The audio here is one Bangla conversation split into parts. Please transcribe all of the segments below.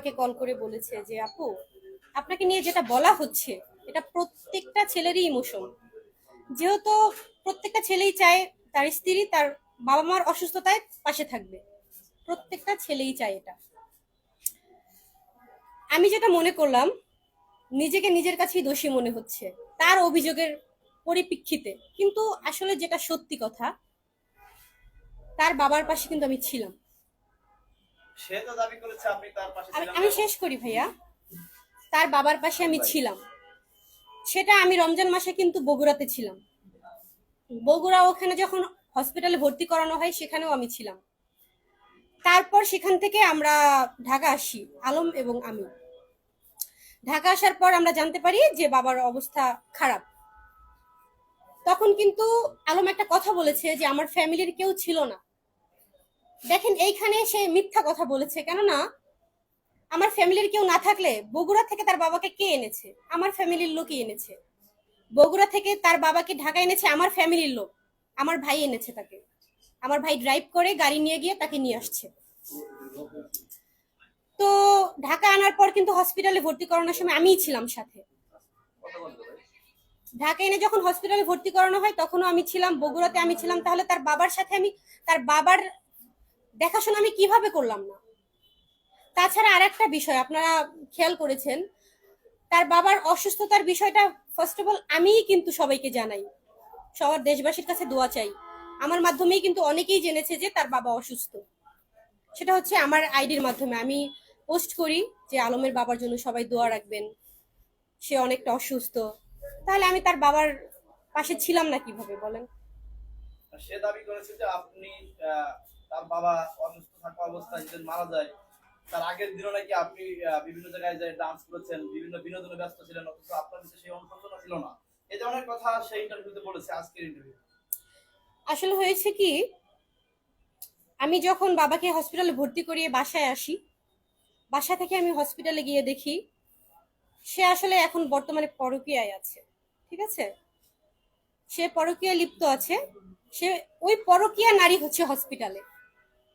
আমাকে কল করে বলেছে যে, আপু, আপনাকে নিয়ে যেটা বলা হচ্ছে, এটা প্রত্যেকটা ছেলেরই ইমোশন যেহেতু প্রত্যেকটা ছেলেই চায় তার স্ত্রী তার বাবা মার অসুস্থতায় পাশে থাকবে। প্রত্যেকটা ছেলেই চায় এটা। আমি যেটা মনে করলাম, নিজেকে নিজের কাছেই দোষী মনে হচ্ছে, তার অভিযোগের পরিপ্রেক্ষিতে। কিন্তু আসলে যেটা সত্যি কথা, তার বাবার পাশে কিন্তু আমি ছিলাম। সে তো দাবি করেছে আপনি তার পাশে ছিলেন আমি শেষ করি ভাইয়া। তার বাবার পাশে আমি ছিলাম। সেটা আমি রমজান মাসে কিন্তু বগুড়াতে ছিলাম। বগুড়া ওখানে যখন হসপিটালে ভর্তি করানো হয় সেখানেও আমি ছিলাম। তারপর সেখান থেকে আমরা ঢাকা আসি আলম এবং আমি। ঢাকা আসার পর আমরা জানতে পারি যে বাবার অবস্থা খারাপ। তখন কিন্তু আলম একটা কথা বলেছে যে আমার ফ্যামিলির কেউ ছিল না। দেখেন, এইখানে সে মিথ্যা কথা বলেছে। কেননা, আমার ফ্যামিলির কেউ না থাকলে বগুড়া থেকে তার বাবাকে কে এনেছে? আমার ফ্যামিলির লোকই এনেছে। বগুড়া থেকে তার বাবাকে ঢাকা এনেছে আমার ফ্যামিলির লোক। আমার ভাই এনেছে তাকে। আমার ভাই ড্রাইভ করে, গাড়ি নিয়ে গিয়ে তাকে নিয়ে আসছে। তো ঢাকা আনার পর কিন্তু হসপিটালে ভর্তি করানোর সময় আমিই ছিলাম সাথে। ঢাকা এনে যখন হসপিটালে ভর্তি করানো হয়, তখনও আমি ছিলাম, বগুড়াতে আমি ছিলাম। তাহলে তার বাবার সাথে আমি, তার বাবার দেখাশোনা আমি কীভাবে করলাম না? তাছাড়া আর একটা বিষয়, আপনারা খেয়াল করেছেন, তার বাবার অসুস্থতার বিষয়টা ফার্স্ট অফ অল আমিই কিন্তু সবাইকে জানাই। সবার দেশবাসীর কাছে দোয়া চাই। আমার মাধ্যমেই কিন্তু অনেকেই জেনেছে যে তার বাবা অসুস্থ। সেটা হচ্ছে আমার আইডির মাধ্যমে। আমি পোস্ট করি যে আলমের বাবার জন্য সবাই দোয়া রাখবেন। সে অনেকটা অসুস্থ। তাহলে আমি তার বাবার পাশে ছিলাম না কীভাবে, বলেন? সে দাবি করেছে যে আপনি তার বাবা অসুস্থ থাকা অবস্থায় যেদিন মারা যায়, তার আগের দিনও নাকি আপনি বিভিন্ন জায়গায় যে ডান্স করেছেন, বিভিন্ন বিনোদনে ব্যস্ত ছিলেন, অথচ আপনার কাছে সেই অনুশোচনা ছিল না। এই ধরনের কথা সেই ইন্টারভিউতে বলেছে আজকের ইন্টারভিউ আসলে হয়েছে কি, আমি যখন বাবাকে হসপিটালে ভর্তি করিয়ে বাসায় আসি, বাসা থেকে আমি হসপিটালে গিয়ে দেখি, সে আসলে এখন বর্তমানে পরকীয়ায় আছে, ঠিক আছে? সে পরকীয়া লিপ্ত আছে, সে ওই পরকীয়া নারী হচ্ছে হসপিটালে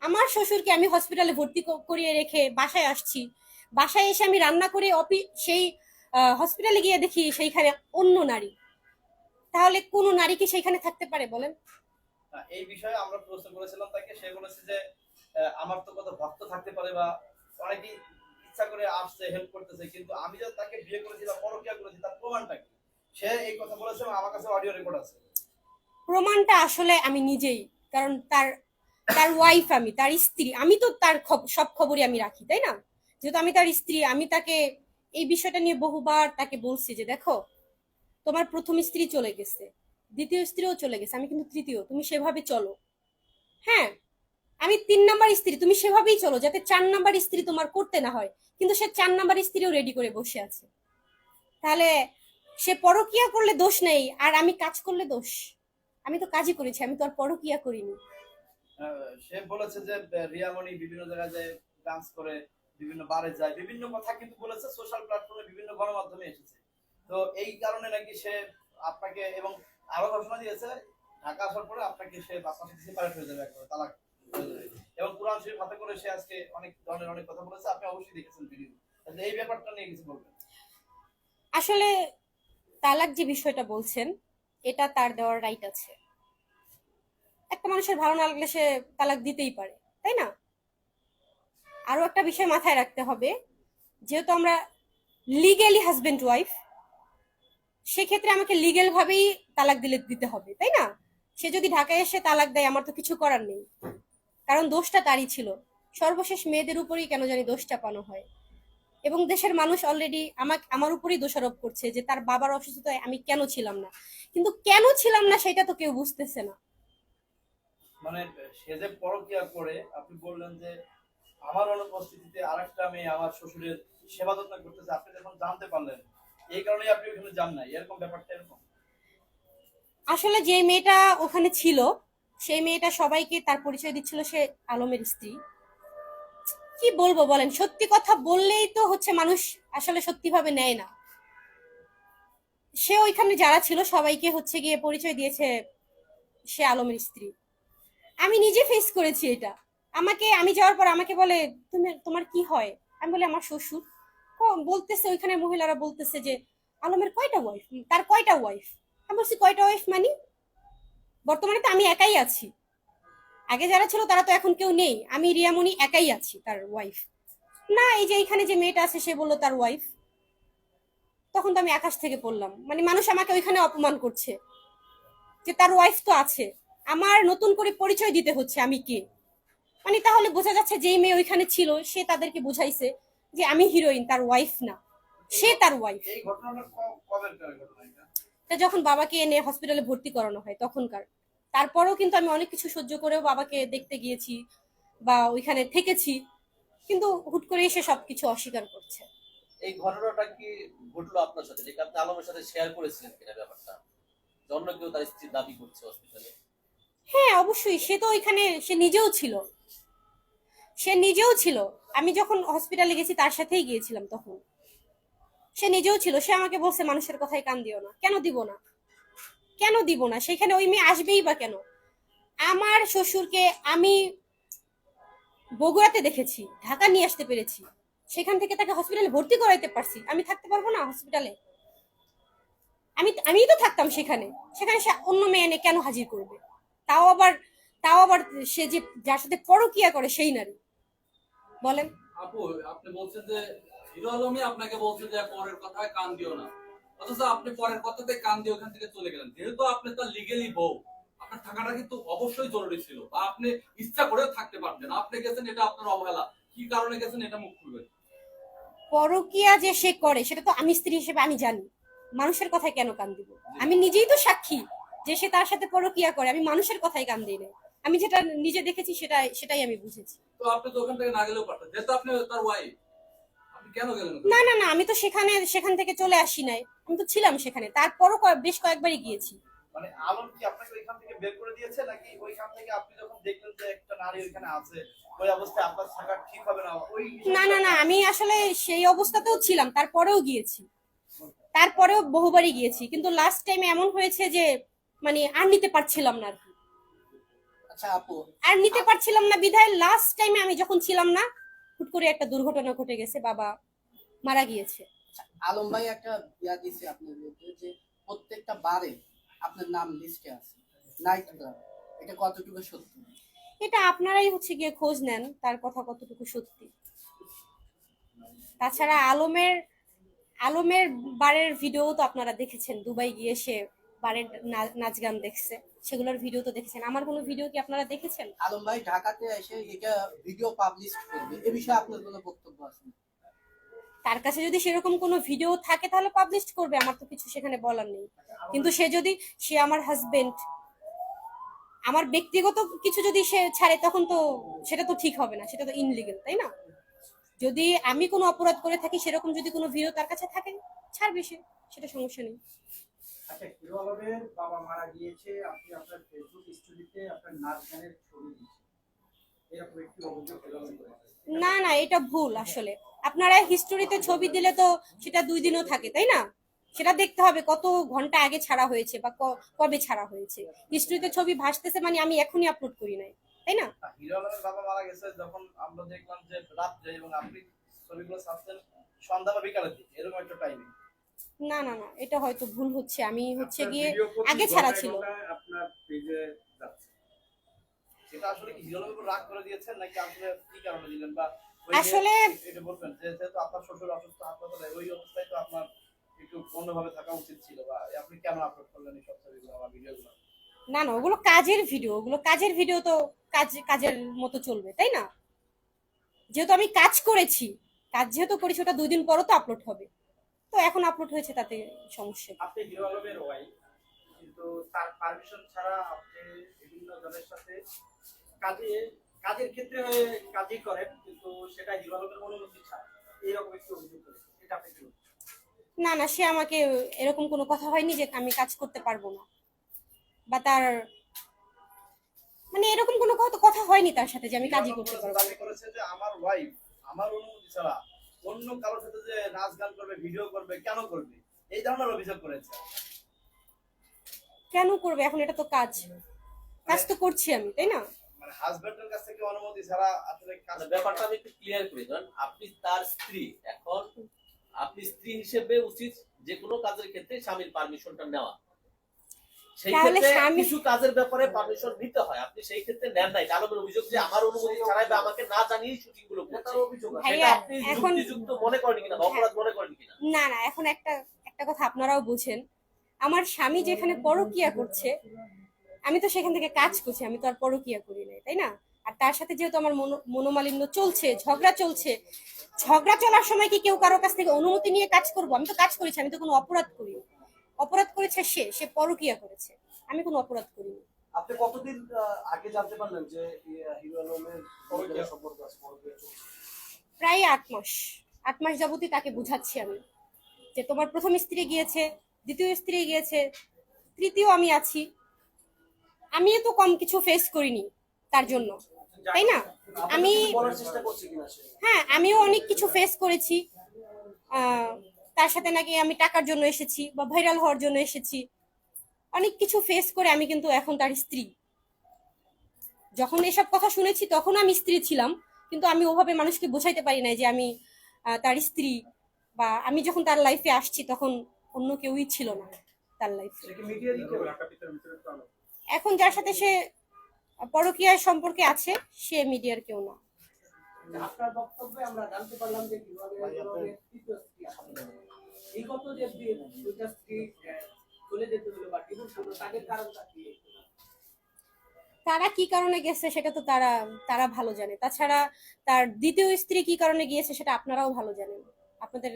আমার শ্বশুরকে আমি হসপিটালে ভর্তি করিয়ে রেখে বাসায় আসছি। বাসায় এসে আমি রান্না করে অফি সেই হসপিটালে গিয়ে দেখি সেইখানে অন্য নারী। তাহলে কোনো নারী কি সেইখানে থাকতে পারে বলেন? এই বিষয়ে আমরা প্রশ্ন করেছিলাম তাকে। সে বলেছে যে আমার তো কত ভক্ত থাকতে পারে বা অনেকেই ইচ্ছা করে আসছে হেল্প করতেছে কিন্তু আমি যে তাকে বিয়ে করেছি বা পরকিয়া করেছি তার প্রমাণটা কি? সে এই কথা বলেছে আমার কাছে অডিও রেকর্ড আছে। প্রমাণটা আসলে আমি নিজেই কারণ তার তার ওয়াইফ আমি, তার স্ত্রী, আমি তো তার সব খবরই আমি রাখি, তাই না? যেহেতু আমি তার স্ত্রী, আমি তাকে এই বিষয়টা নিয়ে বহুবার তাকে বলছি যে দেখো, তোমার প্রথম স্ত্রী চলে গেছে, দ্বিতীয় স্ত্রীও চলে গেছে, আমি কিন্তু তৃতীয়, তুমি সেভাবে চলো। হ্যাঁ আমি তিন নাম্বার স্ত্রী, তুমি সেভাবেই চলো, যাতে চার নাম্বার স্ত্রী তোমার করতে না হয়, কিন্তু সে চার নাম্বার স্ত্রীও রেডি করে বসে আছে। তাহলে সে পরকিয়া করলে দোষ নেই, আর আমি কাজ করলে দোষ। আমি তো কাজই করেছি, আমি তো আর পরকিয়া করিনি। সে বলেছে যে আহ, রিয়ামণি বিভিন্ন জায়গায় যায় ডান্স করে বিভিন্ন বারে যায় বিভিন্ন কথা কিন্তু বলেছে সোশ্যাল প্ল্যাটফর্মে বিভিন্ন গণমাধ্যমে এসেছে। তো এই কারণে নাকি সে আপনাকে এবং আরও ঘোষণা দিয়েছে ঢাকা আসার পরে আপনাকে সে আপনার সাথে সেপারেট হয়ে যাবে একবারে তালাক এবং কোরআন শরীফ হাতে করে সে আজকে অনেক ধরনের অনেক কথা বলেছে আপনি অবশ্যই দেখেছেন ভিডিও এই ব্যাপারটা নিয়ে কিছু বলবেন? আসলে তালাক যে বিষয়টা বলছেন এটা তার দেওয়ার রাইট আছে। একটা মানুষের ভালো না লাগলে সে তালাক দিতেই পারে, তাই না? আরও একটা বিষয় মাথায় রাখতে হবে, যেহেতু আমরা লিগেলি হাজবেন্ড ওয়াইফ সেক্ষেত্রে আমাকে লিগেল ভাবেই তালাক দিলে দিতে হবে, তাই না? সে যদি ঢাকায় এসে তালাক দেয়, আমার তো কিছু করার নেই। কারণ দোষটা তারই ছিল। সর্বশেষ মেয়েদের উপরেই কেন জানি দোষ চাপানো হয়। এবং দেশের মানুষ অলরেডি আমাকে, আমার উপরেই দোষারোপ করছে যে তার বাবার অসুস্থতায় আমি কেন ছিলাম না। কিন্তু কেন ছিলাম না সেটা তো কেউ বুঝতেছে না। মানে পরকিয়া করে, আপনি বললেন যে, আমার অনুপস্থিতিতে আরেকটা মেয়ে আমার শ্বশুরের সেবা যত্ন করতেছে, আপনি যখন জানতে পারলেন। এই কারণেই আপনি ওখানে যান এরকম ব্যাপারটা এরকম? আসলে যে মেয়েটা ওখানে ছিল, সেই মেয়েটা সবাইকে তার পরিচয় দিচ্ছিল, সে আলমের স্ত্রী। কি বলব বলেন? সত্যি কথা বললেই তো হচ্ছে মানুষ আসলে সত্যি ভাবে নেয় না। সে ওইখানে যারা ছিল, সবাইকে হচ্ছে গিয়ে পরিচয় দিয়েছে সে আলমের স্ত্রী। আমি নিজে ফেস করেছি এটা। আমাকে, আমি যাওয়ার পর আমাকে বলে, তুমি, তোমার কি হয়? আমি বলি, আমার শ্বশুর। বলতেছে, ওইখানে মহিলারা বলতেছে যে, আলমের কয়টা ওয়াইফ তার কয়টা ওয়াইফ আমি বলছি, কয়টা ওয়াইফ মানে? বর্তমানে তো আমি একাই আছি। আগে যারা ছিল, তারা তো এখন কেউ নেই। আমি রিয়ামণি একাই আছি তার ওয়াইফ না, এই যে এখানে যে মেয়েটা আছে, সে বলল তার ওয়াইফ তখন তো আমি আকাশ থেকে পড়লাম। মানে মানুষ আমাকে ওইখানে অপমান করছে। যে তার ওয়াইফ তো আছে। আমার নতুন করে পরিচয় দিতে হচ্ছে আমি কে? মানে তাহলে বোঝা যাচ্ছে যেই মেয়ে ওইখানে ছিল সে তাদেরকে বুঝাইছে যে আমি হিরোইন তার ওয়াইফ না। সে তার ওয়াইফ তা যখন বাবাকে এনে হসপিটালে ভর্তি করানো হয় তখনকার। তারপরেও কিন্তু আমি অনেক কিছু সহ্য করেও বাবাকে দেখতে গিয়েছি বা ওইখানে থেকেছি কিন্তু হুট করে এসে সবকিছু অস্বীকার করছে। এই ঘটনাটা কি ঘটলো আপনার সাথে? যেটা আপনি আলমের সাথে শেয়ার করেছিলেন কিনা ব্যাপারটা? যে অন্য কেউ তার স্ত্রীর দাবি করছে হসপিটালে হ্যাঁ অবশ্যই। সে তো ওইখানে, সে নিজেও ছিল। সে নিজেও ছিল। আমি যখন হসপিটালে গেছি, তার সাথেই গিয়েছিলাম তখন। সে নিজেও ছিল। সে আমাকে বলছে, মানুষের কথায় কান দিও না। কেন দিব না? কেন দিব না? সেখানে ওই মেয়ে আসবেই বা কেন? আমার শ্বশুরকে আমি বগুড়াতে দেখেছি। ঢাকা নিয়ে আসতে পেরেছি। সেখান থেকে তাকে হসপিটালে ভর্তি করাইতে পারছি। আমি থাকতে পারব না হসপিটালে আমি, আমিই তো থাকতাম সেখানে। সেখানে সে অন্য মেয়ে এনে কেন হাজির করবে? তাও আবার তাও আবার সে যে যার সাথে পরকিয়া করে সেই নারী। বলেন। আপু আপনি বলছেন যে হিরো আলমই আপনাকে বলছে যে পরের কথায় কান দিও না। অথচ আপনি পরের কথাতে কান দিয়ে ওখান থেকে চলে গেলেন। যেহেতু আপনি তার লিগেলি বউ আপনার থাকাটা কিন্তু অবশ্যই জরুরি ছিল বা আপনি ইচ্ছা করেও থাকতে পারতেন। আপনি গেছেন এটা আপনার অবহেলা। কি কারণে গেছেন এটা মুখ খুলবেন। পরকিয়া যে সে করে সেটা তো আমি স্ত্রী হিসেবে আমি জানি। মানুষের কথায় কেন কান দিব? আমি নিজেই তো সাক্ষী। যে সে তার সাথে পরকিয়া করে আমি মানুষের কথাই কান দিই না আমি যেটা নিজে দেখেছি সেটাই সেটাই আমি বুঝেছি। তো আপনি তো ওখান থেকে না গেলেও পারতেন। যেহেতু আপনি তার ওয়াইফ আপনি কেন গেলেন না না না আমি তো সেখানে সেখান থেকে চলে আসি নাই। আমি তো ছিলাম সেখানে। তারপরও বেশ কয়েকবারই গিয়েছি। মানে আলম কি আপনাকে ওইখান থেকে বের করে দিয়েছে নাকি ওইখান থেকে আপনি যখন দেখলেন যে একটা নারী ওইখানে আছে ওই অবস্থায় আপনার থাকা ঠিক হবে না? ওই না না না আমি আসলে সেই অবস্থাতেও ছিলাম। তারপরেও গিয়েছি। তারপরেও বহুবারই গিয়েছি। কিন্তু লাস্ট টাইমে এমন হয়েছে যে মানে আর নিতে পারছিলাম না আর কি। আচ্ছা আপু। আর নিতে পারছিলাম না বিধায় লাস্ট টাইমে আমি যখন ছিলাম না হুট করে একটা দুর্ঘটনা ঘটে গেছে বাবা মারা গিয়েছে। আলম ভাই একটা ইয়া দিছে আপনার বিরুদ্ধে যে প্রত্যেকটা বারে আপনার নাম লিস্টে আছে নাইট ক্লাব এটা কতটুকু সত্যি? এটা আপনারাই হচ্ছে গিয়ে খোঁজ নেন তার কথা কতটুকু সত্যি। তাছাড়া আলমের আলমের বারের ভিডিও তো আপনারা দেখেছেন দুবাই গিয়ে সে বারের নাচ গান দেখছে সেগুলোর ভিডিও তো দেখেছেন। আমার কোনো ভিডিও কি আপনারা দেখেছেন? আলম ভাই ঢাকাতে এসে এটা ভিডিও পাবলিশ করবে। এ বিষয়ে আপনার কোনো বক্তব্য আছে? তার কাছে যদি সেরকম কোনো ভিডিও থাকে তাহলে পাবলিশ করবে। আমার তো কিছু সেখানে বলার নেই। কিন্তু সে যদি সে আমার হাজবেন্ড আমার ব্যক্তিগত কিছু যদি সে ছাড়ে তখন তো সেটা তো ঠিক হবে না। সেটা তো ইনলিগেল তাই না? যদি আমি কোনো অপরাধ করে থাকি সেরকম যদি কোনো ভিডিও তার কাছে থাকে ছাড়বে সে। সেটা সমস্যা নেই। আচ্ছা হিরো আলমের বাবা মারা গিয়েছে? আপনি আপনার ফেসবুক স্টোরিতে আপনার নাচ গানের ছবি দিয়েছেন। না না এটা ভুল আসলে। আপনারা হিস্টোরিতে ছবি দিলে তো সেটা দুই দিনও থাকে তাই না? সেটা দেখতে হবে কত ঘণ্টা আগে ছাড়া হয়েছে বা ক- কবে ছাড়া হয়েছে। হিস্টোরিতে ছবি ভাসতেছে মানে আমি এখনই আপলোড করি নাই তাই না? হিরো আলমের বাবা মারা গেছে যখন আমরা দেখলাম যে রাত্রে এবং আপনি ছবিগুলো ছাড়ছেন সন্ধ্যা বা বিকালের দিকে এরকম একটা টাইমে না না না এটা হয়তো ভুল হচ্ছে। আমি হচ্ছে গিয়ে আগে ছাড়া ছিল। আপনার পেজে যাচ্ছে। সেটা আসলে কি উপর রাগ করে দিয়েছেন নাকি আসলে কি কারণে দিলেন? বা আসলে- এটা বলবেন যে যেহেতু আপনার শ্বশুর অসুস্থ হাসপাতালে ওই অবস্থায় তো আপনার একটু অন্যভাবে থাকা উচিত ছিল বা আপনি কেন আপলোড করলেন এই সব ছবিগুলো বা ভিডিওগুলো না না ওগুলো কাজের ভিডিও ওগুলো কাজের ভিডিও তো কাজ কাজের মতো চলবে তাই না? যেহেতু আমি কাজ করেছি কাজ যেহেতু করেছি ওটা দুই দিন পরও তো আপলোড হবে। তো এখন আপলোড হয়েছে তাতে সমস্যা? আপনি হিরো আলমের ওয়াইফ কিন্তু তার পারমিশন ছাড়া আপনি বিভিন্ন জনের সাথে কাজে কাজের ক্ষেত্রে হয়ে কাজই করেন কিন্তু সেটা হিরো আলমের অনুমতি ছাড়া। এইরকম একটি অভিযোগ করেছে। এটা আপনি কি না না সে আমাকে এরকম কোনো কথা হয়নি যে আমি কাজ করতে পারব না। বা তার মানে এরকম কোনো কথা হয়নি তার সাথে যে আমি কাজই করতে পারব আমার ওয়াইফ আমার অনুমতি ছাড়া অন্য কারোর সাথে যে নাচ গান করবে ভিডিও করবে কেন করবে? এই ধরনের অভিযোগ করেছে। কেন করবে? এখন এটা তো কাজ। কাজ তো করছি আমি তাই না? মানে হাজবেন্ডের কাছ থেকে অনুমতি ছাড়া আসলে কাজ মানে ব্যাপারটা আমি একটু ক্লিয়ার করি ধরেন আপনি তার স্ত্রী এখন আপনি স্ত্রী হিসেবে উচিত যে কোনো কাজের ক্ষেত্রে স্বামীর পারমিশনটা নেওয়া। সেই ক্ষেত্রে কিছু কাজের ব্যাপারে পারমিশন নিতে হয়। আপনি সেই ক্ষেত্রে নেন নাই। আলমের অভিযোগ যে আমার অনুমতি ছাড়াই বা আমাকে না জানিয়েই শুটিংগুলো করছে অভিযোগ সেটা আপনি যুক্তিযুক্ত মনে করেন কিনা? অপরাধ মনে করেন কিনা? না না এখন একটা একটা কথা আপনারাও বুঝেন। আমার স্বামী যেখানে পরকিয়া করছে আমি তো সেখান থেকে কাজ করছি আমি তো আর পরকিয়া করি নাই তাই না? আর তার সাথে যেহেতু আমার মনো- মনোমালিন্য চলছে ঝগড়া চলছে ঝগড়া চলার সময় কি কেউ কারও কাছ থেকে অনুমতি নিয়ে কাজ করব? আমি তো কাজ করেছি আমি তো কোনো অপরাধ করি অপরাধ করেছে সে সে পরকিয়া করেছে। আমি কোনো অপরাধ করিনি। আপনি কতদিন আগে জানতে পারলেন যে হিরো আলমের পরকীয়া সম্পর্ক আছে পরকীয়া প্রায় আট মাস। আট মাস যাবতই তাকে বুঝাচ্ছি আমি যে তোমার প্রথম স্ত্রী গিয়েছে দ্বিতীয় স্ত্রী গিয়েছে তৃতীয় আমি আছি। আমি তো কম কিছু ফেস করিনি তার জন্য তাই না? আমি হ্যাঁ আমিও অনেক কিছু ফেস করেছি। আহ, তার সাথে নাকি আমি টাকার জন্য এসেছি বা ভাইরাল হওয়ার জন্য এসেছি। অনেক কিছু ফেস করে আমি কিন্তু এখন তার স্ত্রী। যখন এসব কথা শুনেছি তখন আমি স্ত্রী ছিলাম কিন্তু আমি ওভাবে মানুষকে বোঝাইতে পারি না যে আমি তার স্ত্রী বা আমি যখন তার লাইফে আসছি তখন অন্য কেউই ছিল না তার লাইফে এখন যার সাথে সে পরকীয়ার সম্পর্কে আছে সে মিডিয়ার কেউ না। আপনার বক্তব্যে আমরা জানতে পারলাম যে কীভাবে বিগত যে দুইটা স্ত্রী চলে যেতে হলো বা ডিভোর্স হলো তাদের কারণটা কি? তারা কি কারণে গেছে সেটা তো তারা তারা ভালো জানে। তাছাড়া তার দ্বিতীয় স্ত্রী কি কারণে গিয়েছে সেটা আপনারাও ভালো জানেন। আপনাদের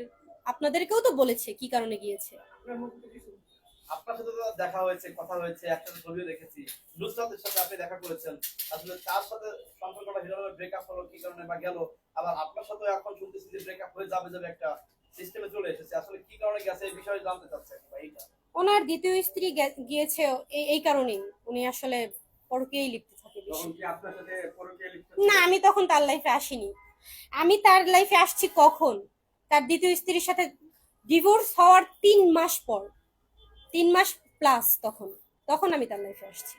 আপনাদেরকেও তো বলেছে কি কারণে গিয়েছে। আপনার সাথে তো দেখা হয়েছে কথা হয়েছে একসাথে ছবিও দেখেছি। নুসরাতের সাথে আপনি দেখা করেছেন। আসলে তার সাথে সম্পর্কটা হিরো ব্রেকআপ হলো কি কারণে বা গেল? আবার আপনার সাথে এখন শুনতেছি যে ব্রেকআপ হয়ে যাবে যাবে একটা সিস্টেমে চলে এসেছে। আসলে কি কারণে গেছে এই বিষয়ে জানতে চাচ্ছি বা এইটা। ওনার দ্বিতীয় স্ত্রী গিয়েছে এই কারণেই। উনি আসলে পরকেই লিপ্ত থাকে না আমি তখন তার লাইফে আসিনি। আমি তার লাইফে আসছি কখন? তার দ্বিতীয় স্ত্রীর সাথে ডিভোর্স হওয়ার তিন মাস পর। তিন মাস প্লাস তখন। তখন আমি তার লাইফে আসছি।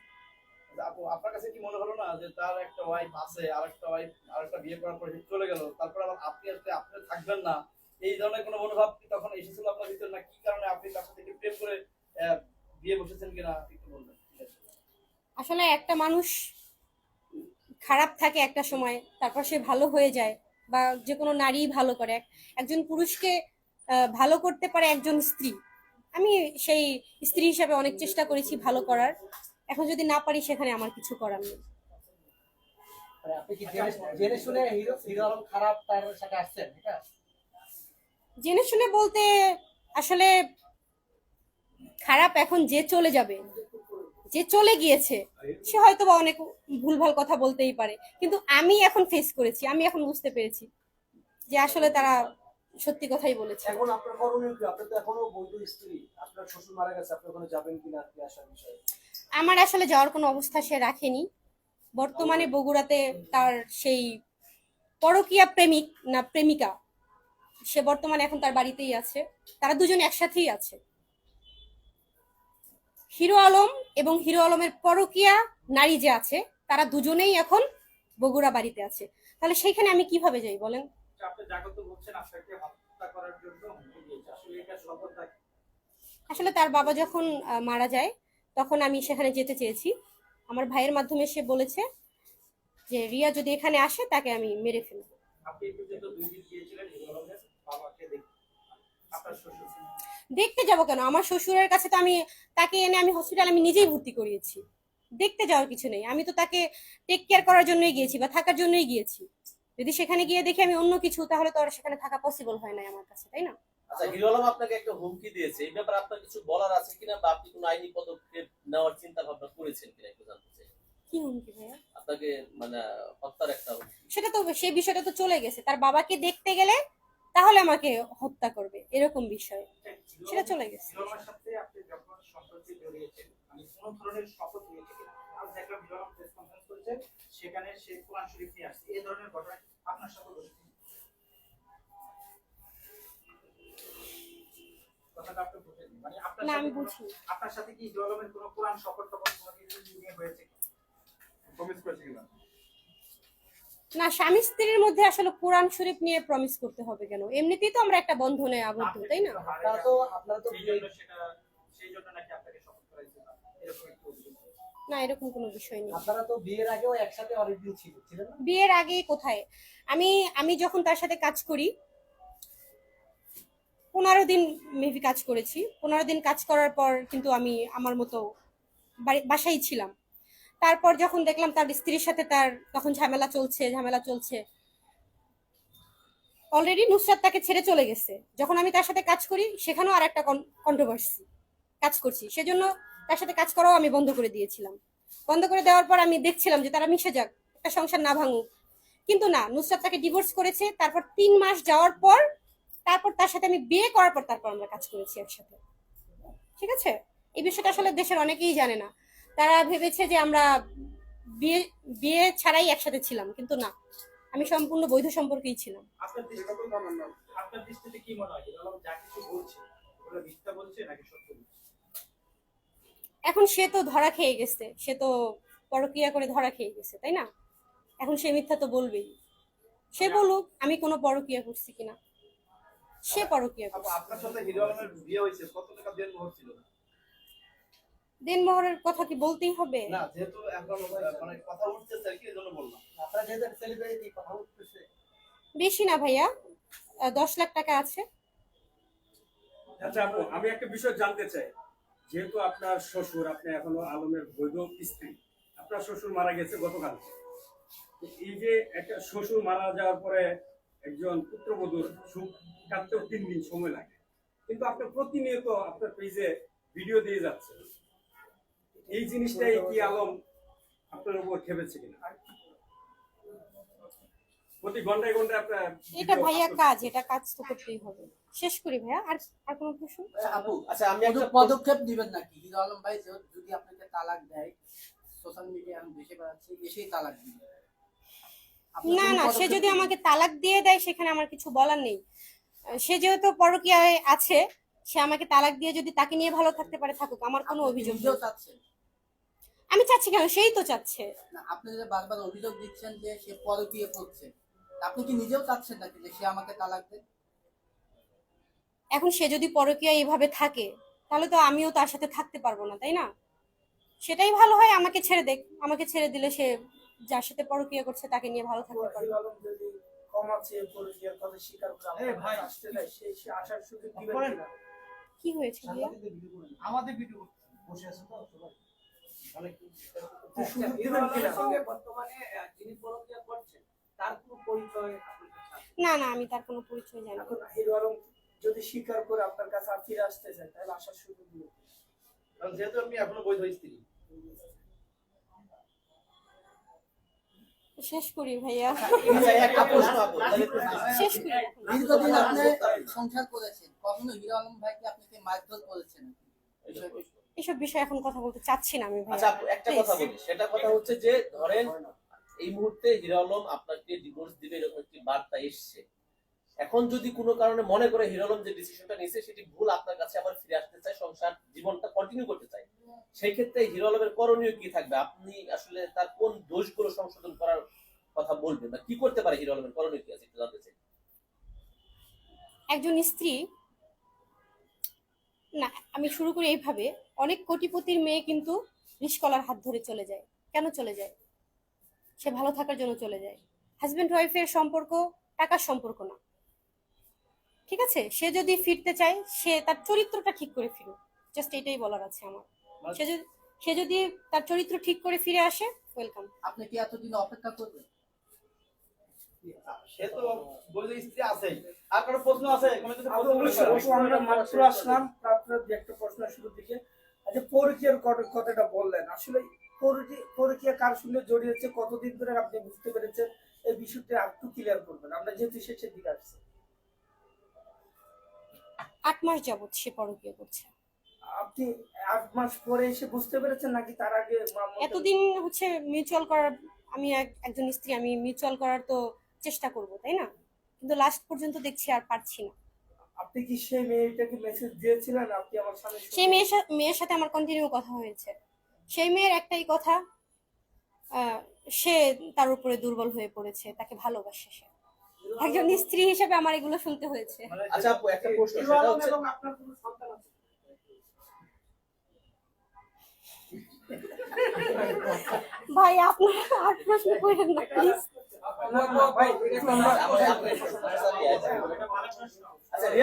আপু আপনার কাছে কি মনে হলো না যে তার একটা ওয়াইফ আছে আর একটা ওয়াইফ আর একটা বিয়ে করার পরে চলে গেল তারপর আবার আপনি আসলে আপনি থাকবেন না এই ধরনের কোনো মনোভাব কি তখন এসেছিল আপনার ভিতরে? না কি কারণে আপনি তার সাথে কি প্রেম করে বিয়ে বসেছেন কিনা একটু বলবেন? আসলে একটা মানুষ খারাপ থাকে একটা সময় তারপর সে ভালো হয়ে যায় বা যে কোনো নারী ভালো করে। এক- একজন পুরুষকে আহ, ভালো করতে পারে একজন স্ত্রী। আমি সেই স্ত্রী হিসাবে অনেক চেষ্টা করেছি ভালো করার। এখন যদি না পারি সেখানে আমার কিছু করার নেই। আপনি কি জেনে জেনে শুনে হিরো হিরো আলম খারাপ তার সাথে আসছেন? এটা জেনে শুনে বলতে আসলে খারাপ এখন যে চলে যাবে যে চলে গিয়েছে সে হয়তো বা অনেক ভুলভাল কথা বলতেই পারে। কিন্তু আমি এখন ফেস করেছি আমি এখন বুঝতে পেরেছি যে আসলে তারা সত্যি কথাই বলেছে। এখন আপনার করণীয় কি? আপনি তো এখনও বৈধ স্ত্রী। আপনার শ্বশুর মারা গেছে আপনি ওখানে যাবেন কিনা কি আসার বিষয়ে? আমার আসলে যাওয়ার কোনো অবস্থা সে রাখেনি। বর্তমানে বগুড়াতে তার সেই পরকীয়া প্রেমিক না প্রেমিকা সে বর্তমানে এখন তার বাড়িতেই আছে। তারা দুজন একসাথেই আছে। হিরো আলম এবং হিরো আলমের পরকীয়া নারী যে আছে তারা দুজনেই এখন বগুড়া বাড়িতে আছে। তাহলে সেইখানে আমি কীভাবে যাই বলেন? সর্বদা আসলে তার বাবা যখন মারা যায় তখন আমি সেখানে যেতে চেয়েছি। আমার ভাইয়ের মাধ্যমে সে বলেছে যে রিয়া যদি এখানে আসে তাকে আমি মেরে ফেলব আপনি এই পর্যন্ত দুই দিন গিয়েছিলেন হিরো আলমের বাবাকে দেখতে আপনার শ্বশুর দেখতে যাব কেন? আমার শ্বশুরের কাছে তো আমি তাকে এনে আমি হসপিটাল আমি নিজেই ভর্তি করিয়েছি। দেখতে যাওয়ার কিছু নেই। আমি তো তাকে টেক কেয়ার করার জন্যই গিয়েছি বা থাকার জন্যই গিয়েছি। যদি সেখানে গিয়ে দেখি আমি অন্য কিছু তাহলে তো আর সেখানে থাকা পসিবল হয় না আমার কাছে তাই না? আচ্ছা হিরো আলম আপনাকে একটা হুমকি দিয়েছে। এই ব্যাপারে আপনার কিছু বলার আছে কিনা বা আপনি কোনো আইনি পদক্ষেপ নেওয়ার চিন্তা ভাবনা করেছেন কিনা একটু জানতে চাই। কি হুমকি ভাইয়া? আপনাকে মানে হত্যার একটা সেটা তো সেই বিষয়টা তো চলে গেছে। তার বাবাকে দেখতে গেলে তাহলে আমাকে হত্যা করবে এরকম বিষয়। সেটা চলে গেছে। হিরো সাথে আপনি যখন সম্পর্কে জড়িয়েছেন মানে সেখানে সে কোরআন শরীফ নিয়ে আসছে। এই ধরনের ঘটনা আপনার সাথে কথাটা আপনি বুঝেননি। মানে না আমি আপনার সাথে কি হিরো আলমের কোনো কোরআন শপথ টপথ কোনো কিছু নিয়ে হয়েছে প্রমিস করেছে কিনা? না স্বামী স্ত্রীর মধ্যে আসলে কোরআন শরীফ নিয়ে প্রমিস করতে হবে কেন? এমনিতেই তো আমরা একটা বন্ধনে আবদ্ধ তাই না? আপনারা তো আপনারা তো সেই জন্য সেটা সেই জন্য নাকি আপনাকে শপথ করাইছে না? এরকম কোনো বিষয় নেই। আপনারা তো বিয়ের আগেও একসাথে অনেকদিন ছিল ছিলেন না? বিয়ের আগে কোথায়? আমি আমি যখন তার সাথে কাজ করি পনেরো দিন মেবি কাজ করেছি। পনেরো দিন কাজ করার পর কিন্তু আমি আমার মতো বাড়ি বাসায় ছিলাম। তারপর যখন দেখলাম তার স্ত্রীর সাথে তার তখন ঝামেলা চলছে ঝামেলা চলছে। অলরেডি নুসরাত তাকে ছেড়ে চলে গেছে। যখন আমি তার সাথে কাজ করি, সেখানেও আর একটা কন্ট্রোভার্সি কাজ করছি। সেজন্য তার সাথে কাজ করাও আমি বন্ধ করে দিয়েছিলাম। বন্ধ করে দেওয়ার পর আমি দেখছিলাম যে তারা মিশে যাক, একটা সংসার না ভাঙুক। কিন্তু না, নুসরাত তাকে ডিভোর্স করেছে, তারপর তিন মাস যাওয়ার পর, তারপর তার সাথে আমি বিয়ে করার পর তারপর আমরা কাজ করেছি একসাথে। ঠিক আছে? এই বিষয়টা আসলে দেশের অনেকেই জানে না। তারা ভেবেছে যে আমরা বিয়ে বিয়ে ছাড়াই একসাথে ছিলাম কিন্তু না। আমি সম্পূর্ণ বৈধ সম্পর্কেই ছিলাম। আপনার দৃষ্টিতে কি মনে হয়? যা কিছু বলছে ওগুলো মিথ্যা বলছে নাকি সত্য বলছে? এখন সে তো ধরা খেয়ে গেছে। সে তো পরকিয়া করে ধরা খেয়ে গেছে তাই না? এখন সে মিথ্যা তো বলবেই। সে বলুক আমি কোনো পরকিয়া করছি কিনা। সে পরকিয়া করছে। আপনার সাথে হিরো আলমের বিয়ে হয়েছে কত টাকা মোহর ছিল দেনমোহরের কথা কি বলতেই হবে? না যেহেতু এখন মানে কথা উঠতেছে আর কি এই জন্য বললাম। আপনারা যেহেতু সেলিব্রিটি কথা উঠতেছে। বেশি না ভাইয়া দশ লাখ টাকা আছে। আচ্ছা আপু আমি একটা বিষয় জানতে চাই। যেহেতু আপনার শ্বশুর আপনি এখনও আলমের বৈধ স্ত্রী আপনার শ্বশুর মারা গেছে গতকাল। তো এই যে একটা শ্বশুর মারা যাওয়ার পরে একজন পুত্রবধূর সুখ কাটতেও তিন দিন সময় লাগে। কিন্তু আপনি প্রতিনিয়ত আপনার পেজে ভিডিও দিয়ে যাচ্ছেন। এই জিনিসটাই কি আলম আপনার উপর খেপেছে কিনা? প্রতি ঘন্টায় ঘন্টায় আপনার এটা ভাইয়া কাজ এটা কাজ তো করতেই হবে। শেষ করি ভাইয়া আর আর কোনো প্রশ্ন? আপু আচ্ছা আমি একটা পদক্ষেপ দিবেন নাকি? হিরো আলম ভাই যদি আপনাকে তালাক দেয় সোশ্যাল মিডিয়া আমি দেশে বেড়াচ্ছি এসেই তালাক দিবে। না না সে যদি আমাকে তালাক দিয়ে দেয় সেখানে আমার কিছু বলার নেই। সে যেহেতু পরকীয়ায় আছে সে আমাকে তালাক দিয়ে যদি তাকে নিয়ে ভালো থাকতে পারে থাকুক আমার কোনো অভিযোগ নেই। আমি চাচ্ছি কেন? সেই তো চাচ্ছে। না আপনি যে বারবার অভিযোগ দিচ্ছেন যে সে পরকীয় করছে আপনি কি নিজেও চাচ্ছেন নাকি যে সে আমাকে তালাক দেয়? এখন সে যদি পরকীয়া এইভাবে থাকে তাহলে তো আমিও তার সাথে থাকতে পারব না তাই না? সেটাই ভালো হয় আমাকে ছেড়ে দেখ আমাকে ছেড়ে দিলে সে যার সাথে পরকীয়া করছে তাকে নিয়ে ভালো থাকতে পারবে। আছে। কি হয়েছে আমাদের ভিডিও বসে আছেন তো না না, আমি তার কোনো পরিচয় জানি যদি স্বীকার করে আপনার কাছে আর ফিরে আসতে তাহলে আসার সুযোগ যেহেতু এখনও বৈধ স্ত্রী শেষ করি ভাইয়া। শেষ করি। দীর্ঘদিন আপনি সংসার করেছেন। কখনো হিরো আলম ভাইকে আপনাকে মারধর করেছেন? এসব বিষয়ে এখন কথা বলতে চাচ্ছি না আমি আচ্ছা আপু, একটা কথা বলি। সেটা কথা হচ্ছে যে ধরেন এই মুহূর্তে হিরো আলম আপনাকে ডিভোর্স দিবে এরকম একটি বার্তা এসছে। এখন যদি কোনো কারণে মনে করে হিরো আলম যে ডিসিশনটা নিয়েছে সেটি ভুল আপনার কাছে আবার ফিরে আসতে চায় সংসার জীবনটা কন্টিনিউ করতে চায় সেই ক্ষেত্রে হিরো আলমের করণীয় কি থাকবে? আপনি আসলে তার কোন দোষগুলো সংশোধন করার কথা বলবেন বা কি করতে পারে হিরো আলমের করণীয় কি আছে একটু জানতে চাই। একজন স্ত্রী না আমি শুরু করি এইভাবে। অনেক কোটিপতির মেয়ে কিন্তু রিস্কলার হাত ধরে চলে যায়। কেন চলে যায়? সে ভালো থাকার জন্য চলে যায়। হাজব্যান্ড ওয়াইফের সম্পর্ক টাকার সম্পর্ক না। ঠিক আছে? সে যদি ফিরতে চায় সে তার চরিত্রটা ঠিক করে ফিরুক। জাস্ট এটাই বলার আছে আমার। সে যদি সে যদি তার চরিত্র ঠিক করে ফিরে আসে ওয়েলকাম আপনি কি এতদিন অপেক্ষা করবেন? সে তো বৈধ স্ত্রী আছেই। আর কোনো প্রশ্ন আছে কোনো প্রশ্ন করতে অবশ্যই, আমরা মাত্র আসলাম। আপনার একটা প্রশ্ন শুরুর দিকে। আচ্ছা পরকীয়ার কথাটা বললেন। আসলে পরকী- পরকীয়া কার সঙ্গে জড়িয়েছে? কতদিন ধরে আপনি বুঝতে পেরেছেন? এই বিষয়টা একটু ক্লিয়ার করবেন। আমরা যেহেতু শেষের দিকে আসছি। আট মাস যাবত সে পরকীয়া করছে। আপনি আট মাস পরে এসে বুঝতে পেরেছেন নাকি তার আগে এতদিন হচ্ছে মিউচুয়াল করার আমি এক- একজন স্ত্রী আমি মিউচুয়াল করার তো চেষ্টা করব তাই না? কিন্তু লাস্ট পর্যন্ত দেখছি আর পারছি না। আপনি কি সেই মেয়েটাকে মেসেজ দিয়েছিলেন আপনি আমার স্বামী সেই মেয়ের সাথে মেয়ের সাথে আমার কন্টিনিউ কথা হয়েছে। সেই মেয়ের একটাই কথা আহ, সে তার উপরে দুর্বল হয়ে পড়েছে তাকে ভালোবাসে সে। একজন স্ত্রী হিসেবে আমার এগুলো শুনতে হয়েছে। মানে আচ্ছা আপু একটা প্রশ্ন সেটা হচ্ছে এবং আপনার কোনো সন্তান আছে? ভাই আপনারা আর প্রশ্ন করেন না প্লিজ আমার আচ্ছা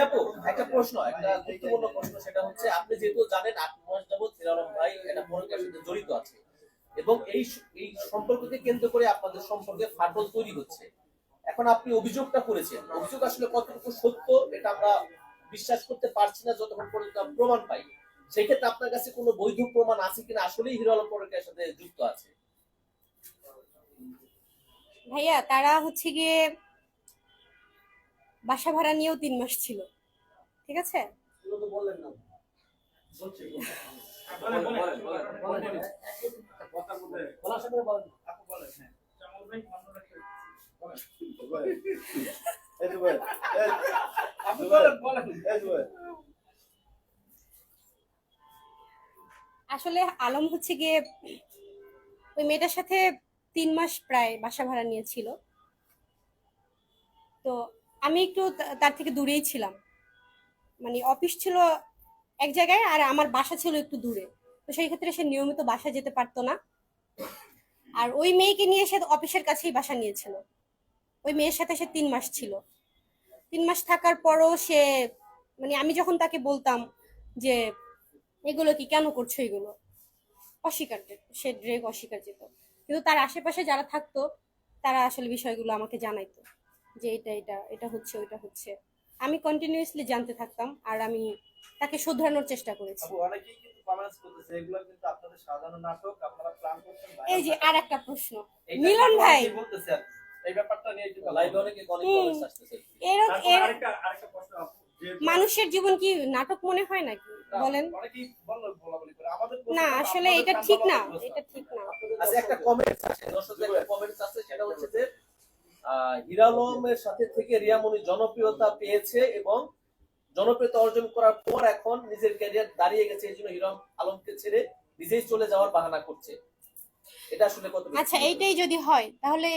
এখন আপনি অভিযোগটা করেছেন। অভিযোগ আসলে কতটুকু সত্য, এটা আমরা বিশ্বাস করতে পারছি না যতক্ষণ পর্যন্ত প্রমাণ পাই। সেই ক্ষেত্রে আপনার কাছে কোনো বৈধ প্রমাণ আছে কিনা? আসলেই হিরো আলম পরকীয়ার সাথে যুক্ত আছে। ভাইয়া, তারা হচ্ছে গিয়ে বাসা ভাড়া নিয়েও তিন মাস ছিল ঠিক আছে। আসলে আলম হচ্ছে গিয়ে ওই মেয়েটার সাথে তিন মাস প্রায় বাসা ভাড়া নিয়েছিল তো আমি একটু তার থেকে দূরেই ছিলাম। মানে অফিস ছিল এক জায়গায় আর আমার বাসা ছিল একটু দূরে। তো সেই ক্ষেত্রে সে নিয়মিত বাসা যেতে পারতো না। আর ওই মেয়েকে নিয়ে সে অফিসের কাছেই বাসা নিয়েছিল। ওই মেয়ের সাথে সে তিন মাস ছিল। তিন মাস থাকার পরও সে মানে আমি যখন তাকে বলতাম যে, এগুলো কি কেন করছ এগুলো? অস্বীকার সে ড্রেগ অস্বীকার যেত। কিন্তু তার আশেপাশে যারা থাকতো, তারা আসলে বিষয়গুলো আমাকে জানাইতো। যে এটা এটা এটা হচ্ছে ওইটা হচ্ছে। আমি কন্টিনিউয়াসলি জানতে থাকতাম আর আমি তাকে শুধরানোর চেষ্টা করেছি। আপু অনেকেই কিন্তু কমেন্টস করতেছে এগুলো কিন্তু আপনাদের সাজানো নাটক আপনারা প্ল্যান করছেন ভাই। এই যে আর একটা প্রশ্ন মিলন ভাই। মানুষের জীবন কি নাটক মনে হয় নাকি? বলেন। অনেকেই বলল বলাবলি করে। আমাদের না আসলে এটা ঠিক না এটা ঠিক না। একটা কমেন্টস আছে। দর্শকদের কমেন্টস আছে সেটা হচ্ছে যে আহ, হীরা আলমের সাথে থেকে রিয়ামণি জনপ্রিয়তা পেয়েছে এবং জনপ্রিয়তা অর্জন করার পর এখন নিজের ক্যারিয়ার দাঁড়িয়ে গেছে এই জন্য হিরো আলমকে ছেড়ে নিজেই চলে যাওয়ার বাহানা করছে। এটা আসলে কত আচ্ছা এইটাই যদি হয় তাহলে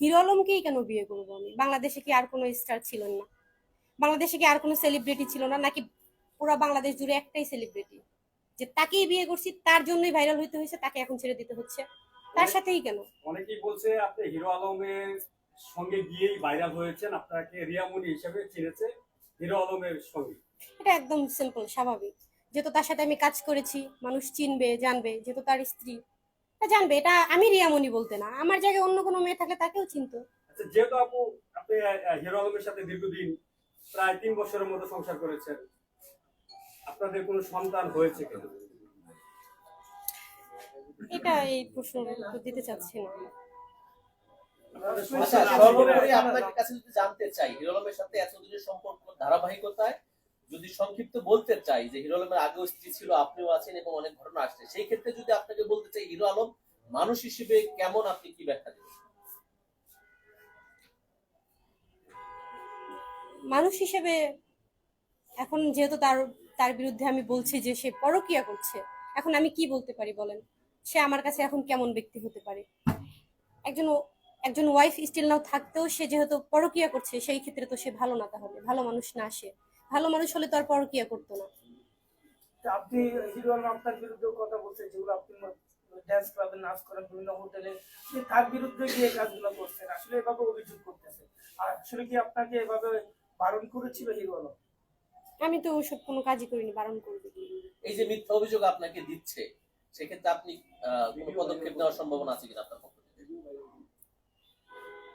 হিরো আলমকেই কেন বিয়ে করব আমি? বাংলাদেশে কি আর কোনো স্টার ছিল না? বাংলাদেশে কি আর কোনো সেলিব্রিটি ছিল না? নাকি পুরো বাংলাদেশ জুড়ে একটাই সেলিব্রিটি যে তাকেই বিয়ে করছি তার জন্যই ভাইরাল হইতে হয়েছে তাকে এখন ছেড়ে দিতে হচ্ছে। তার সাথেই কেন? অনেকেই বলছে আপনি হিরো আলমের সঙ্গে গিয়েই ভাইরাল হয়েছেন আপনাকে রিয়ামণি হিসেবে চিনেছে হিরো আলমের সঙ্গে। এটা একদম সিম্পল স্বাভাবিক। যেহেতু তার সাথে আমি কাজ করেছি মানুষ চিনবে জানবে যেহেতু তার স্ত্রী। জানবে এটা আমি রিয়ামণি বলতে না। আমার জায়গায় অন্য কোনো মেয়ে থাকলে তাকেও চিনতো। আচ্ছা যেহেতু আপু আপনি হিরো আলমের সাথে দীর্ঘদিন প্রায় তিন বছরের মতো সংসার করেছেন আপনাদের কোনো সন্তান হয়েছে কিনা? এটা এই প্রশ্ন উত্তর দিতে চাচ্ছি না। আচ্ছা সর্বোপরি আপনার কাছে যদি জানতে চাই হিরো আলমের সাথে এতদিনের সম্পর্ক ধারাবাহিকতায় যদি সংক্ষিপ্ত বলতে চাই যে আগেও স্ত্রী ছিল, আপনিও আছেন এবং অনেক ঘটনা আসছে, সেই ক্ষেত্রে যদি আপনাকে বলতে চাই, হিরো আলম মানুষ হিসেবে কেমন আপনি কি ব্যাখ্যা দেবেন? মানুষ হিসেবে এখন যেহেতু তার তার বিরুদ্ধে আমি বলছি যে সে পরকিয়া করছে, এখন আমি কি বলতে পারি বলেন? সে আমার কাছে এখন কেমন ব্যক্তি হতে পারে? একজন একজন ওয়াইফ স্টিল নাও থাকতেও সে যেহেতু পরকিয়া করছে সেই ক্ষেত্রে তো সে ভালো না তাহলে ভালো মানুষ না সে। ভালো মানুষ হলে তো আর পরকিয়া করতো না। আপনি আপনার বিরুদ্ধে কথা বলছেন যেগুলো আপনি ড্যান্স ক্লাবে নাচ করেন বিভিন্ন হোটেলে তার বিরুদ্ধে গিয়ে কাজগুলো করছেন আসলে এভাবে অভিযোগ করতেছেন। আর আসলে কি আপনাকে এভাবে বারণ করেছিল হিরো আমি তো ওসব কোনো কাজই করিনি বারণ করবে। এই যে মিথ্যা অভিযোগ আপনাকে দিচ্ছে সেক্ষেত্রে আপনি আহ, কোনো পদক্ষেপ নেওয়ার সম্ভাবনা আছে কিনা আপনার পক্ষ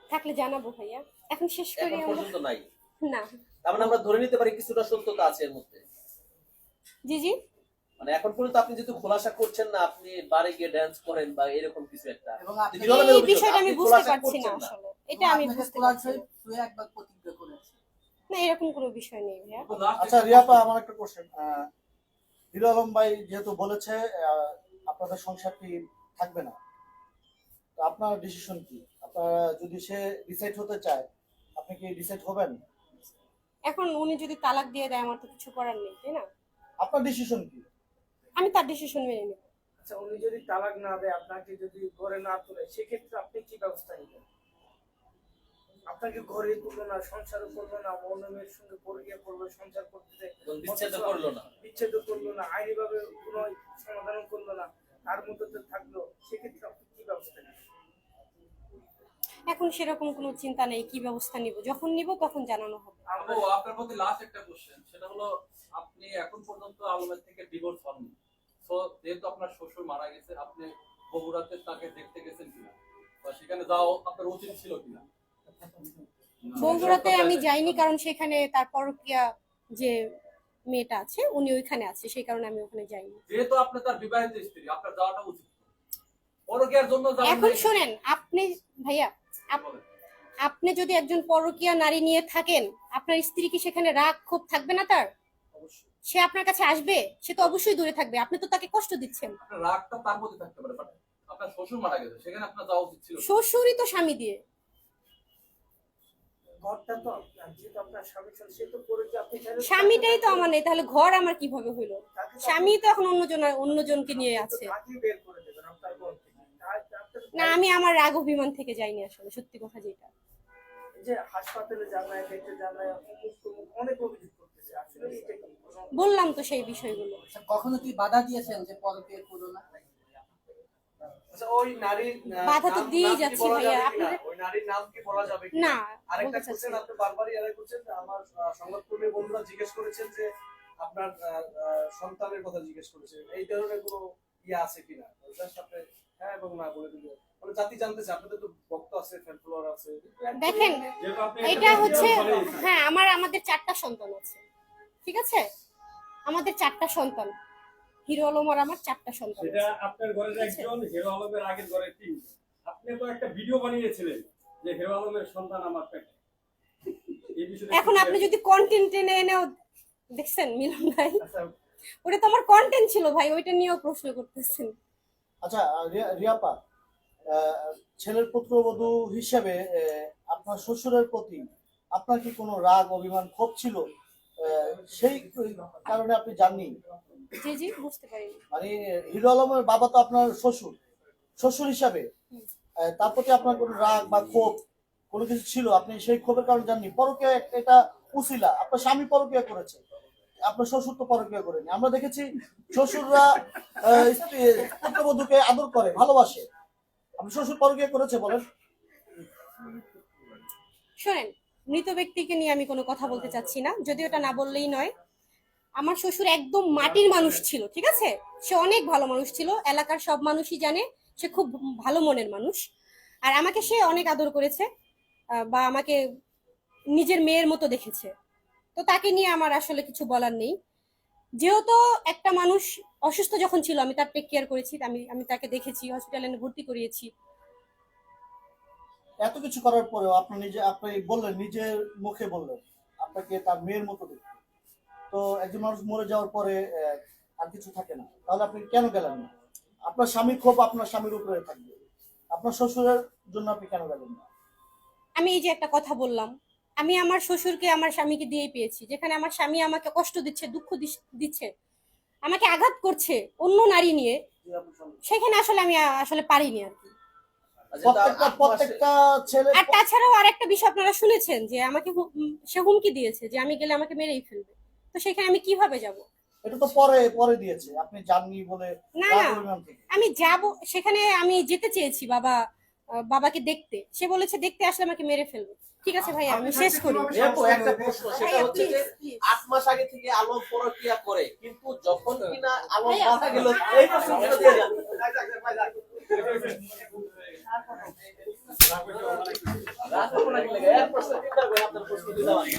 থাকলে জানাব ভাইয়া। এখন শেষ করি এখন আমরা পর্যন্ত নাই। না। তার মানে আমরা ধরে নিতে পারি কিছুটা সত্যতা আছে এর মধ্যে। জি জি। মানে এখন পর্যন্ত আপনি যেহেতু খোলাসা করছেন না আপনি বারে গিয়ে ড্যান্স করেন বা এরকম কিছু একটা। এবং আপনি এই অভিযোগ, বিষয়টা আমি আপনি বুঝতে খোলাসা পারছি না করছেন না। আসলে। এটা আমি আপনাকে বুঝতে কোরআন পারছি শরীফ ছুঁয়ে একবার প্রতিজ্ঞা করেছে। না এরকম কোনো বিষয় নেই ভাইয়া। আচ্ছা রিয়াপা আমার একটা কোশ্চেন হিরো আলম ভাই যেহেতু বলেছে আহ, আপনাদের সংসারটি থাকবে না? তো আপনার ডিসিশন কি? যদি সে ডিসাইড হতে চায় আপনি কি ডিসাইড হবেন? এখন উনি যদি তালাক দিয়ে দেয় আমার তো কিছু করার নেই তাই না? আপনার ডিসিশন কি? আমি তার ডিসিশন মেনে নেব। আচ্ছা উনি যদি তালাক না দেয় আপনাকে যদি ঘরে না তোলে সেক্ষেত্রে আপনি কি ব্যবস্থা নেবেন? আপনাকে ঘরে তুললো না সংসারও করল না মৌনমের সঙ্গে পরিচয় করল সংসার করতে বিচ্ছেদ করল না। বিচ্ছেদ করল না আইনি ভাবে কোনো সমাধান করল না তার মধ্যে তো থাকল সেক্ষেত্রে আপনি কি ব্যবস্থা নেবেন? এখন সেরকম কোনো চিন্তা নেই কি ব্যবস্থা নিব যখন নিব তখন জানানো হবে। আপু আপনার প্রতি লাস্ট একটা কোশ্চেন সেটা হলো আপনি এখন পর্যন্ত আলমের থেকে ডিভোর্স হননি। তো যেহেতু আপনার শ্বশুর মারা গেছে আপনি বগুড়াতে তাকে দেখতে গেছেন কিনা? বা সেখানে যাও আপনার উচিত ছিল কিনা? বগুড়াতে আমি যাইনি কারণ সেখানে তার পরকিয়া যে মেয়েটা আছে উনি ওইখানে আছে সেই কারণে আমি ওখানে যাইনি। যেহেতু আপনি তার বিবাহিত স্ত্রী আপনার যাওয়াটা উচিত। পরকিয়ার জন্য এখন। শোনেন আপনি ভাইয়া। আপনি যদি একজন পরকীয়া নারী নিয়ে থাকেন আপনার স্ত্রী কি সেখানে রাগ ক্ষোভ থাকবে না তার? সে আপনার কাছে আসবে সে তো অবশ্যই দূরে থাকবে আপনি তো তাকে কষ্ট দিচ্ছেন। রাগটা তার প্রতি থাকতে পারে আপনার শ্বশুর মারা গেছে সেখানে আপনার যাওয়া উচিত ছিল। শ্বশুরই তো স্বামী দিয়ে। ঘরটা তো আপনার আপনার স্বামী ছিল সে তো পরিচয় আপনি চাইলে- স্বামীটাই তো আমার নেই তাহলে ঘর আমার কীভাবে হইল? স্বামী তো এখন অন্যজন অন্যজনকে নিয়ে আছে। না আমি আমার রাগ অভিমান থেকে যাইনি আসলে সত্যি কথা যেটা। যে হাসপাতালে দেখতে অনেক অভিযোগ করতেছে আসলে এটা কি বললাম তো সেই বিষয়গুলো। আচ্ছা, কখনো কি বাধা দিয়েছেন যে পরকীয়া করো না? আচ্ছা ওই নারীর বাধা তো যাচ্ছি ভাইয়া, ওই নারীর নাম কি বলা যাবে না? আরেকটা বলতে কোশ্চেন আপনি বারবারই আরেক করছেন আমার সংবাদকর্মী বন্ধুরা জিজ্ঞেস করেছেন যে আপনার সন্তানের কথা জিজ্ঞেস করেছেন এই ধরনের কোনো ইয়ে আছে কিনা? জাস্ট আপনি হ্যাঁ এবং না বলে দিলে। মানে জাতি জানতে চায় আপনাদের তো ভক্ত আছে ফ্যান ফলোয়ার আছে। দেখেন এটা হচ্ছে হ্যাঁ আমার আমাদের চারটা সন্তান আছে। ঠিক আছে? আমাদের চারটা সন্তান। হিরো আলম আর আমার চারটা সন্তান সেটা আপনার ঘরের একজন হিরো আলমের আগের ঘরের তিন। আপনি তো একটা ভিডিও বানিয়েছিলেন যে হিরো আলমের সন্তান আমার পেটে। এখন আপনি যদি কন্টেন্ট টেনে এনেও দেখছেন মিলন ভাই। আচ্ছা ওটা তো আমার কন্টেন্ট ছিল ভাই ওইটা নিয়েও প্রশ্ন করতেছেন। আচ্ছা রিয়াপা ছেলের পুত্রবধূ হিসেবে আপনার শ্বশুরের প্রতি আপনার কি কোনো রাগ অভিমান ক্ষোভ ছিল? সেই কারণে আপনি জাননি জি জি বুঝতে পারিনি। মানে হিরো আলমের বাবা তো আপনার শ্বশুর। শ্বশুর হিসাবে তার প্রতি আপনার কোনো রাগ বা ক্ষোভ কোনো কিছু ছিল? আপনি সেই ক্ষোভের কারণে জাননি পরকীয়া এক- এটা উসিলা আপনার স্বামী পরকীয়া করেছে। আপনার শ্বশুর তো পরকীয়া করেনি আমরা দেখেছি শ্বশুররা পুত্রবধূকে আদর করে, ভালোবাসে। আপনি শ্বশুর পরকীয়া করেছে বলেন। শোনেন, মৃত ব্যক্তিকে নিয়ে আমি কোনো কথা বলতে চাচ্ছি না যদি ওটা না বললেই নয়। আমার শ্বশুর একদম মাটির মানুষ ছিল, ঠিক আছে? সে অনেক ভালো মানুষ ছিল, এলাকার সব মানুষই জানে, সে খুব ভালো মনের মানুষ। আর আমাকে সে অনেক আদর করেছে বা আমাকে নিজের মেয়ের মতো দেখেছে। তো তাকে নিয়ে আমার আসলে কিছু বলার নেই। যেহেতু একটা মানুষ অসুস্থ যখন ছিল আমি তার টেক কেয়ার করেছি আমি আমি তাকে দেখেছি হসপিটালে ভর্তি করিয়েছি। এত কিছু করার পরেও আপনি নিজে আপনি বললেন নিজের মুখে বললেন আপনাকে তার মেয়ের মতো দেখতে। তো একজন মানুষ মরে যাওয়ার পরে আর কিছু থাকে না। তাহলে আপনি কেন গেলেন না? আপনার স্বামী ক্ষোভ আপনার স্বামীর উপরে থাকবে। আপনার শ্বশুরের জন্য আপনি কেন গেলেন না? আমি এই যে একটা কথা বললাম আমি আমার শ্বশুরকে আমার স্বামীকে দিয়েই পেয়েছি। যেখানে আমার স্বামী আমাকে কষ্ট দিচ্ছে দুঃখ দিচ্ছে আমাকে আঘাত করছে অন্য নারী নিয়ে সেখানে আসলে আমি আসলে পারিনি আর কি। আচ্ছা, আর তাছাড়াও আর একটা বিষয় আপনারা শুনেছেন যে আমাকে সে হুমকি দিয়েছে যে আমি গেলে আমাকে মেরেই ফেলবে। তো সেখানে আমি কীভাবে যাব? এটা তো পরে পরে দিয়েছে। আপনি জাননি বলে না না আমি যাব সেখানে আমি যেতে চেয়েছি বাবা। বাবাকে দেখতে। সে বলেছে দেখতে আসলে আমাকে মেরে ফেলবে। ঠিক আছে ভাই আমি শেষ করি। একটা প্রশ্ন সেটা হচ্ছে যে। আট মাস আগে থেকে আলো পরকিয়া করে কিন্তু যখন কিনা আলো ভাইয়া। মারা গেল এই প্রশ্নটা দিয়ে যান রাত আপনাকে লেগে এক প্রশ্ন চিন্তা করে আপনার প্রশ্ন দিতে পারি